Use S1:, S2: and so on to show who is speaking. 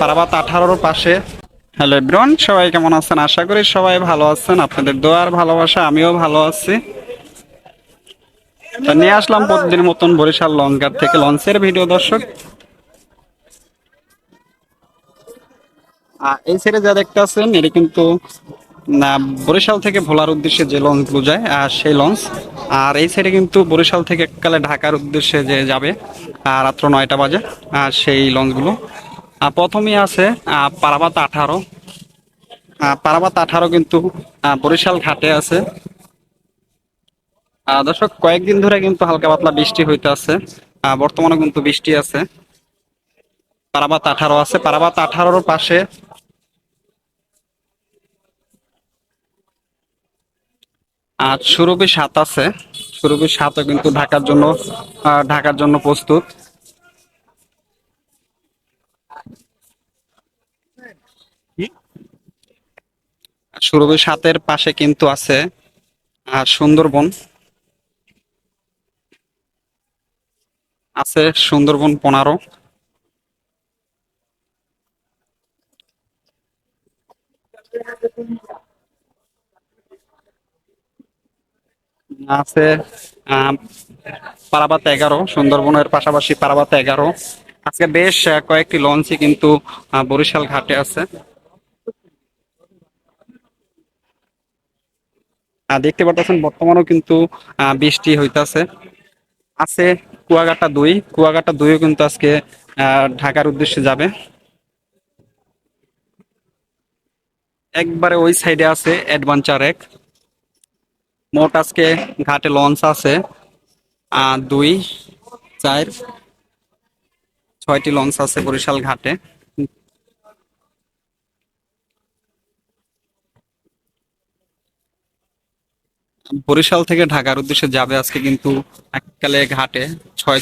S1: পারাবাত আঠারোর পাশে। হ্যালো ব্রন সবাই কেমন আছেন? আশা করি সবাই ভালো আছেন। আপনাদের দোয়ার ভালোবাসা, আমিও ভালো আছি। তো নিয়ে আসলাম প্রতিদিন মতন বরিশাল লঞ্চঘাট থেকে লঞ্চের ভিডিও, দর্শক। এই ছেড়ে যা দেখতে আছেন এটা কিন্তু বরিশাল থেকে ভোলার উদ্দেশ্যে যে লঞ্চগুলো যায় আর সেই লঞ্চ। আর এই সাইডে কিন্তু বরিশাল থেকে এককালে ঢাকার উদ্দেশ্যে যে যাবে রাত্র নয়টা বাজে আর সেই লঞ্চগুলো। আর প্রথমেই আছে পারাবাত আঠারো। পারাবাত আঠারো কিন্তু বরিশাল ঘাটে আছে। দর্শক, কয়েকদিন ধরে কিন্তু হালকা পাতলা বৃষ্টি হইতে আছে। বর্তমানে কিন্তু বৃষ্টি আছে। পারাবাত আঠারো আছে। পারাবাত আঠারোর পাশে আর সুরভি সাত আছে। সুরভি সাতও কিন্তু ঢাকার জন্য ঢাকার জন্য প্রস্তুত। সুরভি সাতের পাশে কিন্তু আছে, আর সুন্দরবন। আছে সুন্দরবন পনেরো। আছে পারাবাত এগারো, সুন্দরবনের পাশাপাশি পারাবাত এগারো। আজকে বেশ কয়েকটি লঞ্চই কিন্তু বরিশাল ঘাটে আছে। দেখতে পাচ্ছেন বর্তমানেও কিন্তু বৃষ্টি হইতাছে। আছে কুয়াকাটা দুই। কুয়াকাটা দুইও কিন্তু আজকে ঢাকার উদ্দেশ্যে যাবে। একবারে ওই সাইডে আছে অ্যাডভেঞ্চার এক মোট আজকে ঘাটে লঞ্চ আছে দুই, চার, ছয়টি লঞ্চ আছে বরিশাল ঘাটে। বরিশাল থেকে ঢাকার উদ্দেশ্যে যাবে আজকে কিন্তু এককালে ঘাটে ছয়